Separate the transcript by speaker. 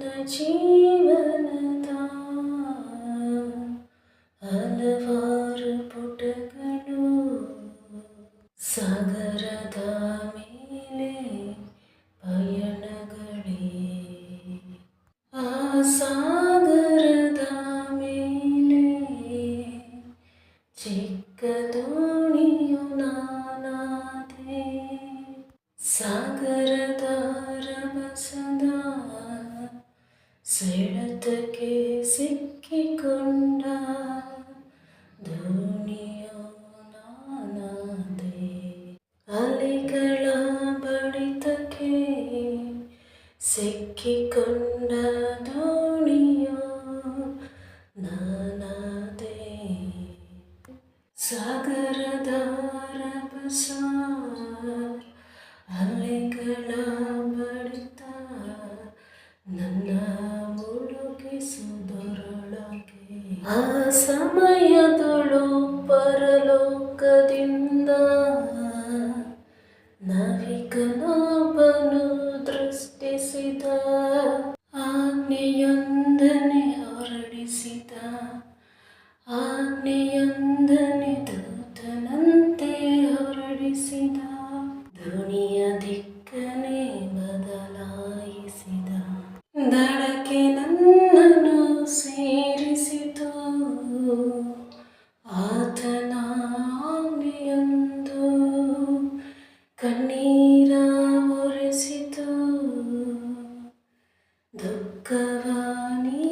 Speaker 1: ನನ್ನ ಜೀವನದ ಹಲವಾರು ಪುಟಗಳು ಸಾಗರದ ಮೇಲೆ ಪಯಣಗಳೇ ಆ ಸಾಗರದ ಮೇಲೆ ಚಿಕ್ಕ ದೋಣಿಯು ನಾನಾದೆ ಸಾಗರದ ಸೆಳೆತಕ್ಕೆ ಸಿಕ್ಕಿಕೊಂಡ ದೋಣಿಯು ನಾನಾದೆ. ಅಲೆಗಳ ಬಡಿತಕ್ಕೆ ಸಿಕ್ಕಿಕೊಂಡ ಧೋಣಿಯೋ ನಾನಾದೆ. ಸಾಗರದ ರಭಸ ಅಲೆಗಳ ಬಡಿತ ನನ್ನ ಆ ಸಮಯದಳು ಪರಲೋಕದಿಂದ ನವಿಕನೊಬ್ಬನು ದೃಷ್ಟಿಸಿದ ಆಜ್ಞೆಯೊಂದನೆ ಹೊರಡಿಸಿದ ಆಜ್ಞೆಯೊಂದನೆ ದೂತನಂತೆ ಹೊರಡಿಸಿದ, ಧ್ವನಿಯ ದಿಕ್ಕನೆ ಬದಲಾಯಿಸಿದ. ದಡಕ್ಕೆ ನನ್ನನ್ನು ಸೇರಿಸಿತು దుఃఖవాణి